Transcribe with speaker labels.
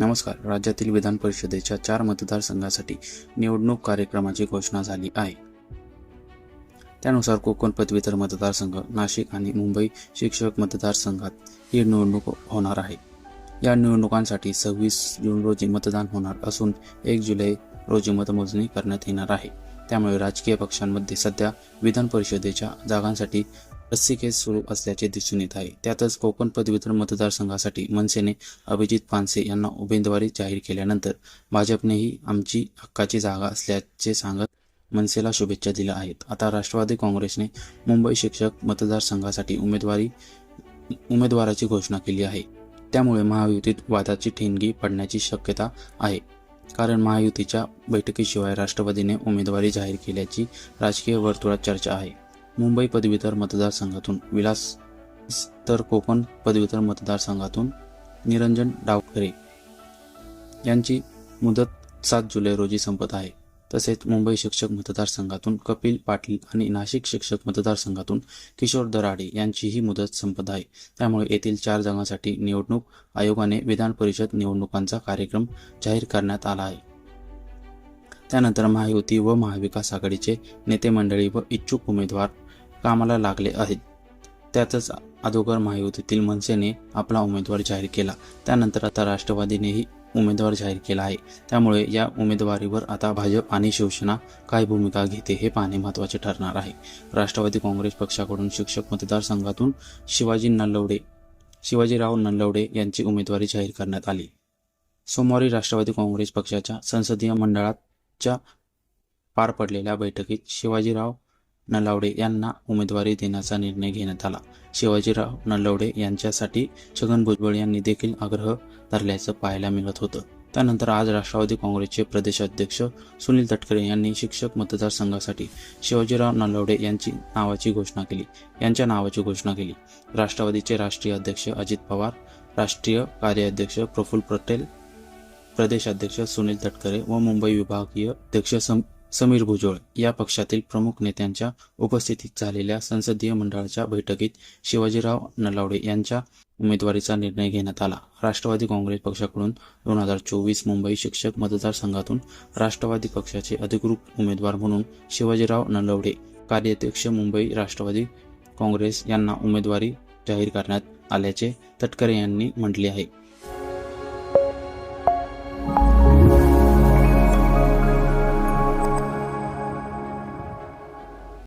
Speaker 1: नमस्कार. राज्यातील विधान परिषदेच्या चार मतदारसंघासाठी निवडणूक कार्यक्रमाची घोषणा झाली आहे. त्यानुसार कोकण पदवीधर मतदारसंघ नाशिक आणि मुंबई शिक्षक मतदारसंघात ही निवडणूक होणार आहे. या निवडणुकांसाठी सव्वीस जून रोजी मतदान होणार असून एक जुलै रोजी मतमोजणी करण्यात येणार आहे. त्यामुळे राजकीय पक्षांमध्ये सध्या विधान परिषदेच्या जागांसाठी रस्सीखेच सुरू असल्याचे दिसून येत आहे. त्यातच कोकण पदवीधर मतदारसंघासाठी मनसेने अभिजित पानसे यांना उमेदवारी जाहीर केल्यानंतर भाजपनेही आमची हक्काची जागा असल्याचे सांगत मनसेला शुभेच्छा दिल्या आहेत. आता राष्ट्रवादी काँग्रेसने मुंबई शिक्षक मतदारसंघासाठी उमेदवारी उमेदवाराची घोषणा केली आहे. त्यामुळे महायुतीत वादाची ठिणगी पडण्याची शक्यता आहे. कारण महायुतीच्या बैठकीशिवाय राष्ट्रवादीने उमेदवारी जाहीर केल्याची राजकीय वर्तुळात चर्चा आहे. मुंबई पदवीधर मतदारसंघातून विलास तर कोकण पदवीधर मतदारसंघातून निरंजन डावखरे यांची मुदत सात जुलै रोजी संपत आहे. तसेच मुंबई शिक्षक मतदारसंघातून कपिल पाटील आणि नाशिक शिक्षक मतदारसंघातून किशोर दराडे यांचीही मुदत संपत आहे. त्यामुळे येथील चार जागांसाठी निवडणूक आयोगाने विधान परिषद निवडणुकांचा कार्यक्रम जाहीर करण्यात आला आहे. त्यानंतर महायुती व महाविकास आघाडीचे नेते मंडळी व इच्छुक उमेदवार कामाला लागले आहेत. त्यातच अगोदर महायुतीतील मनसेने आपला उमेदवार जाहीर केला. त्यानंतर आता राष्ट्रवादीनेही उमेदवार जाहीर केला आहे. त्यामुळे या उमेदवारीवर आता भाजप आणि शिवसेना काय भूमिका घेते हे पाहणे महत्त्वाचे ठरणार आहे. राष्ट्रवादी काँग्रेस पक्षाकडून शिक्षक मतदारसंघातून शिवाजी नलवडे शिवाजीराव नलवडे यांची उमेदवारी जाहीर करण्यात आली. सोमवारी राष्ट्रवादी काँग्रेस पक्षाच्या संसदीय मंडळाच्या पार पडलेल्या बैठकीत शिवाजीराव नलावडे यांना उमेदवारी देण्याचा निर्णय घेण्यात आला. शिवाजीराव नलावडे यांच्यासाठी छगन भुजबळ यांनी देखील आग्रह धरल्याचं पाहायला मिळत होतं. त्यानंतर आज राष्ट्रवादी काँग्रेसचे प्रदेशाध्यक्ष सुनील तटकरे यांनी शिक्षक मतदारसंघासाठी शिवाजीराव नलवडे यांची नावाची घोषणा केली. यांच्या नावाची घोषणा केली. राष्ट्रवादीचे राष्ट्रीय अध्यक्ष अजित पवार राष्ट्रीय कार्याध्यक्ष प्रफुल्ल पटेल प्रदेशाध्यक्ष सुनील तटकरे व मुंबई विभागीय अध्यक्ष सम समीर भुजोळ या पक्षातील प्रमुख नेत्यांच्या उपस्थितीत झालेल्या संसदीय मंडळाच्या बैठकीत शिवाजीराव नलावडे यांच्या उमेदवारीचा निर्णय घेण्यात आला. राष्ट्रवादी काँग्रेस पक्षाकडून दोन हजार चोवीस मुंबई शिक्षक मतदारसंघातून राष्ट्रवादी पक्षाचे अधिकृत उमेदवार म्हणून शिवाजीराव नलवडे कार्याध्यक्ष मुंबई राष्ट्रवादी काँग्रेस यांना उमेदवारी जाहीर करण्यात आल्याचे तटकरे यांनी म्हटले आहे.